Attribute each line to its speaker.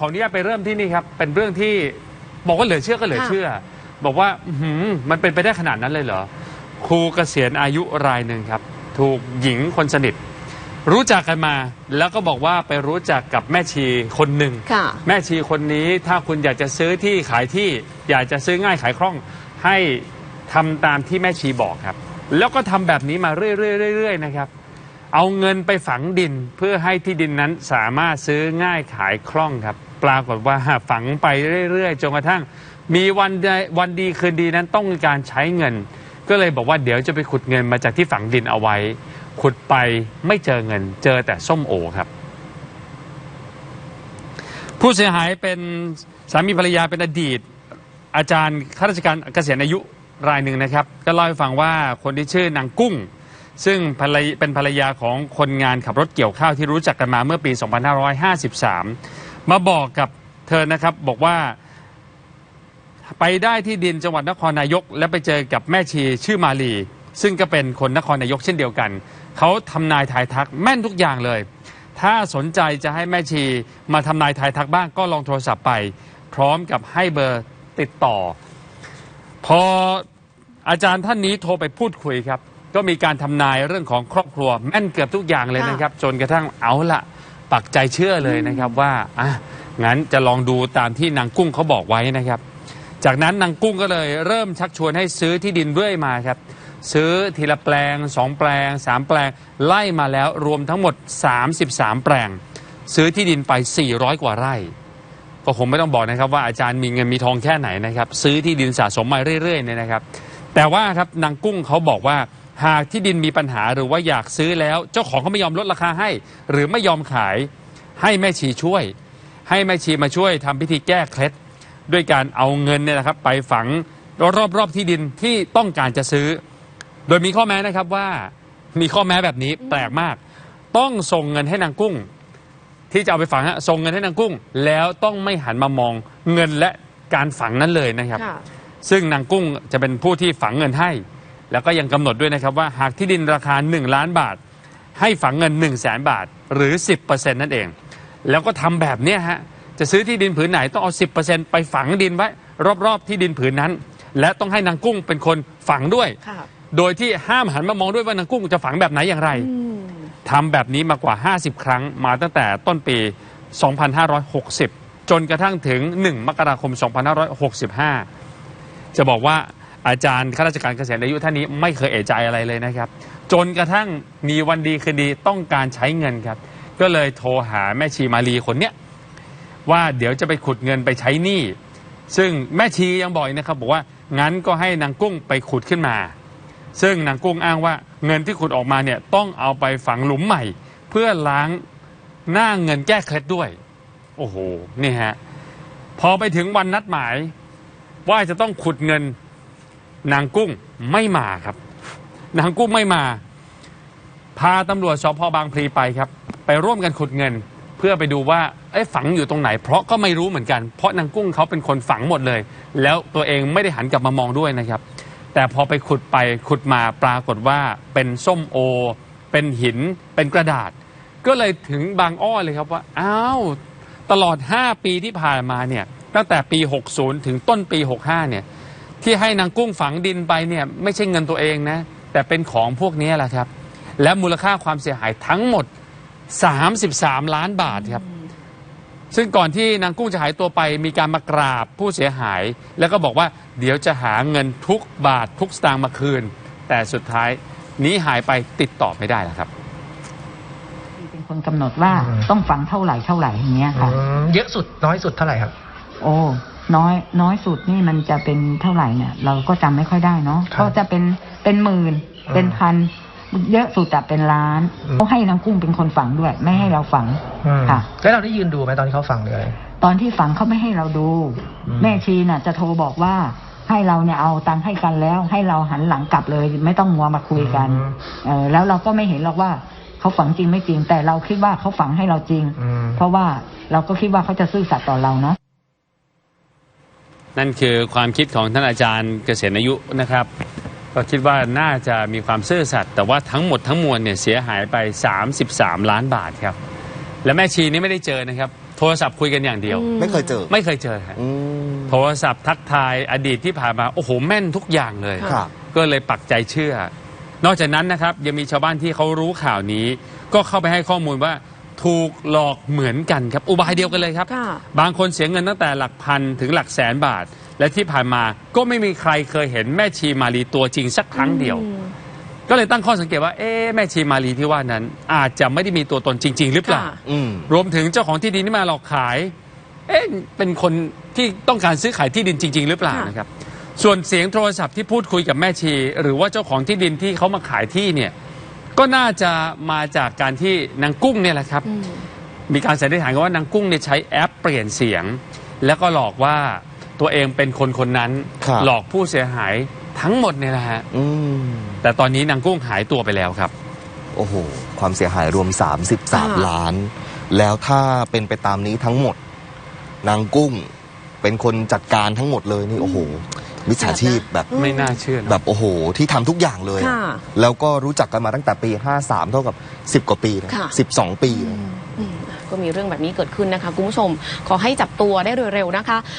Speaker 1: ขออนุญาตไปเริ่มที่นี่ครับ เป็นเรื่องที่บอกว่าเหลือเชื่อก็เหลือเชื่อ บอกว่าอื้อหือมันเป็นไปได้ขนาดนั้นเลยเหรอ ครูเกษียณอายุรายหนึ่งครับ ถูกหญิงคนสนิท รู้จักกันมา แล้วก็บอกว่าไปรู้จักกับแม่ชีคนหนึ่ง
Speaker 2: ค่ะ
Speaker 1: แม่ชีคนนี้ถ้าคุณอยากจะซื้อที่ขายที่ อยากจะซื้อง่ายขายคล่องให้ทำตามที่แม่ชีบอกครับ แล้วก็ทำแบบนี้มาเรื่อยๆๆๆนะครับ เอาเงินไปฝังดินเพื่อให้ที่ดินนั้นสามารถซื้อง่ายขายคล่องครับ ปรากฏว่าฝังไปเรื่อยๆจนกระทั่ง มีวันใดวันดีคืนดีนั้นต้องการใช้เงิน ก็เลยบอกว่าเดี๋ยวจะไปขุดเงินมาจากที่ฝังดินเอาไว้ ขุดไปไม่เจอเงิน เจอแต่ส้มโอครับ ผู้เสียหายเป็นสามีภรรยาเป็นอดีต อาจารย์ข้าราชการเกษียณอายุรายหนึ่งนะครับ ก็เล่าให้ฟังว่าคนที่ชื่อนางกุ้งซึ่งเป็นภรรยาของคนงานขับรถเกี่ยวข้าวที่รู้จักกันมาเมื่อปี 2553 มาบอกกับเธอนะครับบอกว่าไปได้ที่ดินจังหวัดนครนายก และไปเจอกับแม่ชีชื่อมาลี ซึ่งก็เป็นคนนครนายกเช่นเดียวกัน เขาทำนายทายทักแม่นทุกอย่างเลย ถ้าสนใจจะให้แม่ชีมาทำนายทายทักบ้างก็ลองโทรศัพท์ไป พร้อมกับให้เบอร์ติดต่อ พออาจารย์ท่านนี้โทรไปพูดคุยครับ ก็มีการทำนายเรื่องของครอบครัวแม่นเกือบทุกอย่างเลยนะครับ จนกระทั่งเอาละ ปักใจเชื่อเลยนะครับว่าอะงั้นจะลองดูตามที่นางกุ้งเขาบอกไว้นะครับ จากนั้นนางกุ้งก็เลยเริ่มชักชวนให้ซื้อที่ดินเรื่อยมาครับ ซื้อทีละแปลง2แปลง3แปลง ไล่มาแล้วรวมทั้งหมด 33 แปลง ซื้อที่ดินไป 400 กว่าไร่ ก็คงไม่ต้องบอกนะครับว่าอาจารย์มีเงินมีทองแค่ไหนนะครับ ซื้อที่ดินสะสมมาเรื่อยๆเนี่ยนะครับ แต่ว่าครับนางกุ้งเขาบอกว่า หากที่ดินมีปัญหาหรือว่าอยากซื้อแล้ว เจ้าของเขาไม่ยอมลดราคาให้ หรือไม่ยอมขายให้แม่ชีช่วย ให้แม่ชีมาช่วยทำพิธีแก้เคล็ดด้วยการเอาเงินเนี่ยนะครับไปฝังรอบๆที่ดินที่ต้องการจะซื้อ โดยมีข้อแม้นะครับว่ามีข้อแม้แบบนี้แปลกมาก ต้องส่งเงินให้นางกุ้ง ที่จะเอาไปฝังฮะส่งเงินให้นางกุ้ง แล้วต้องไม่หันมามองเงินและการฝังนั้นเลยนะครับ
Speaker 2: ค่ะ
Speaker 1: ซึ่งนางกุ้งจะเป็นผู้ที่ฝังเงินให้ แล้วก็ยังกำหนดด้วยนะครับว่าหากที่ดินราคา 1 ล้านบาท ให้ฝังเงิน 1 0 0 0 0แสนบาท หรือ 10%นั่นเอง แล้วก็ทำแบบเนี้ยฮะจะซื้อที่ดินผืนไหนต้องเอา 10%ไปฝังดินไว้รอบๆที่ดินผืนนั้น และต้องให้นางกุ้งเป็นคนฝังด้วย
Speaker 2: ค่ะ
Speaker 1: โดยที่ห้ามหันมามองด้วยว่านางกุ้งจะฝังแบบไหนอย่างไร
Speaker 2: อืม
Speaker 1: ทำแบบนี้มากว่า 50 ครั้งมาตั้งแต่ต้นปี 2560 จนกระทั่งถึง 1 มกราคม 2565 จะบอกว่า อาจารย์ข้าราชการเกษียณอายุท่านนี้ไม่เคยเอะใจอะไรเลยนะครับ จนกระทั่งมีวันดีคืนดีต้องการใช้เงินครับ ก็เลยโทรหาแม่ชีมาลีคนเนี้ยว่าเดี๋ยวจะไปขุดเงินไปใช้หนี้ซึ่งแม่ชียังบอกอีกนะครับบอกว่างั้นก็ให้นางกุ้งไปขุดขึ้นมา ซึ่งนางกุ้งอ้างว่าเงินที่ขุดออกมาเนี่ยต้องเอาไปฝังหลุมใหม่ เพื่อล้างหน้าเงินแก้เคล็ดด้วย โอ้โหนี่ฮะพอไปถึงวันนัดหมายว่าจะต้องขุดเงิน นางกุ้งไม่มาครับ นางกุ้งไม่มา พาตำรวจสพบางพลีไปครับ ไปร่วมกันขุดเงิน เพื่อไปดูว่าเอ๊ะฝังอยู่ตรงไหน เพราะก็ไม่รู้เหมือนกัน เพราะนางกุ้งเขาเป็นคนฝังหมดเลย แล้วตัวเองไม่ได้หันกลับมามองด้วยนะครับ แต่พอไปขุดไปขุดมาปรากฏว่าเป็นส้มโอ เป็นหิน เป็นกระดาษ ก็เลยถึงบางอ้อเลยครับว่าอ้าวตลอด 5 ปีที่ผ่านมาเนี่ยตั้งแต่ปี 60 ถึงต้นปี 65 เนี่ย ที่ให้นางกุ้งฝังดินไปเนี่ยไม่ใช่เงินตัวเองนะ แต่เป็นของพวกนี้แหละครับ และมูลค่าความเสียหายทั้งหมด 33 ล้านบาทครับ ซึ่งก่อนที่นางกุ้งจะหายตัวไป มีการมากราบผู้เสียหาย แล้วก็บอกว่าเดี๋ยวจะหาเงินทุกบาททุกสตางค์มาคืน แต่สุดท้ายหนี้หายไปติดต่อไม่ได้แล้วครับ
Speaker 3: เป็นคนกำหนดว่า
Speaker 4: อืม
Speaker 3: ต้องฝังเท่าไหร่เท่าไหร่อย่างเงี้ยค่ะ
Speaker 4: อืมเยอะสุดน้อยสุดเท่าไหร่ครับ
Speaker 3: โอ้ น้อยน้อยสุดนี่มันจะเป็นเท่าไหร่เนี่ย เราก็จำไม่ค่อยได้เนาะ
Speaker 4: ครับ
Speaker 3: ก็จะเป็นเป็นหมื่น
Speaker 4: อืม
Speaker 3: เป็นพันเยอะสุดอะเป็นล้าน
Speaker 4: อืม
Speaker 3: เขาให้นางกุ้งเป็นคนฝังด้วย ไม่ให้เราฝัง
Speaker 4: อืม
Speaker 3: ค่ะ
Speaker 4: แล้วเราได้ยืนดูไหมตอนที่เขาฝังหรืออะไร
Speaker 3: ตอนที่ฝังเขาไม่ให้เราดู
Speaker 4: อืม
Speaker 3: แม่ชีน่ะ จะโทรบอกว่าให้เราเนี่ยเอาตังค์ให้กันแล้ว ให้เราหันหลังกลับเลย ไม่ต้องมัวมาคุยกันเออแล้วเราก็ไม่เห็นหรอกว่าเขาฝังจริงไม่จริง แต่เราคิดว่าเขาฝังให้เราจริง
Speaker 4: อืม
Speaker 3: เพราะว่าเราก็คิดว่าเขาจะซื่อสัตย์ต่อเราเนาะ
Speaker 1: นั่นคือความคิดของท่านอาจารย์เกษียณอายุนะครับ ก็คิดว่าน่าจะมีความซื่อสัตย์แต่ว่าทั้งหมดทั้งมวลเนี่ยเสียหายไป 33 ล้านบาทครับ และแม่ชีนี่ไม่ได้เจอนะครับ โทรศัพท์คุยกันอย่างเดียว
Speaker 2: ไม่เคยเจอ
Speaker 1: ไม่เคยเจอฮะ
Speaker 2: อืม
Speaker 1: โทรศัพท์ทักทายอดีตที่ผ่านมาโอ้โหแม่นทุกอย่างเลย
Speaker 2: ครับ
Speaker 1: ก็เลยปักใจเชื่อ นอกจากนั้นนะครับยังมีชาวบ้านที่เขารู้ข่าวนี้ ก็เข้าไปให้ข้อมูลว่า ถูกหลอกเหมือนกันครับ อุบายเดียวกันเลยครับ
Speaker 5: ค่ะ
Speaker 1: บางคนเสียเงินตั้งแต่หลักพันถึงหลักแสนบาท และที่ผ่านมาก็ไม่มีใครเคยเห็นแม่ชีมารีตัวจริงสักครั้งเดียว
Speaker 5: อืม
Speaker 1: ก็เลยตั้งข้อสังเกตว่าเอ๊ะแม่ชีมารีที่ว่านั้น อาจจะไม่ได้มีตัวตนจริง ๆ หรือเปล่า
Speaker 5: ค่ะ
Speaker 2: อืม
Speaker 1: รวมถึงเจ้าของที่ดินที่มาหลอกขาย เอ๊ะเป็นคนที่ต้องการซื้อขายที่ดินจริง ๆ หรือเปล่า
Speaker 5: ค่ะ
Speaker 1: นะครับ ส่วนเสียงโทรศัพท์ที่พูดคุยกับแม่ชี หรือว่าเจ้าของที่ดินที่เขามาขายที่เนี่ย ก็น่าจะมาจากการที่นางกุ้งเนี่ยแหละครับ
Speaker 5: อืม
Speaker 1: มีการสันนิษฐานกันว่านางกุ้งเนี่ยใช้แอปเปลี่ยนเสียง แล้วก็หลอกว่าตัวเองเป็นคนคนนั้น
Speaker 2: ครับ
Speaker 1: หลอกผู้เสียหายทั้งหมดเนี่ยนะฮะ
Speaker 2: อืม
Speaker 1: แต่ตอนนี้นางกุ้งหายตัวไปแล้วครับ
Speaker 2: โอ้โห ความเสียหายรวม
Speaker 5: ค่ะ
Speaker 2: 33 ล้าน แล้วถ้าเป็นไปตามนี้ทั้งหมด นางกุ้งเป็นคนจัดการทั้งหมดเลยนี่โอ้โห มิจฉาชีพแบบ
Speaker 1: ไม่น่าเชื่อนะ
Speaker 2: แบบโอ้โห ที่ทำทุกอย่างเลยอะ
Speaker 5: ค่ะ
Speaker 2: แล้วก็รู้จักกันมาตั้งแต่ปี 53 เท่ากับ 10 กว่าปีนะ
Speaker 5: ค่ะ
Speaker 2: 12 ปีนะ
Speaker 5: อืมก็มีเรื่องแบบนี้เกิดขึ้นนะคะคุณผู้ชม ขอให้จับตัวได้เร็วๆนะคะ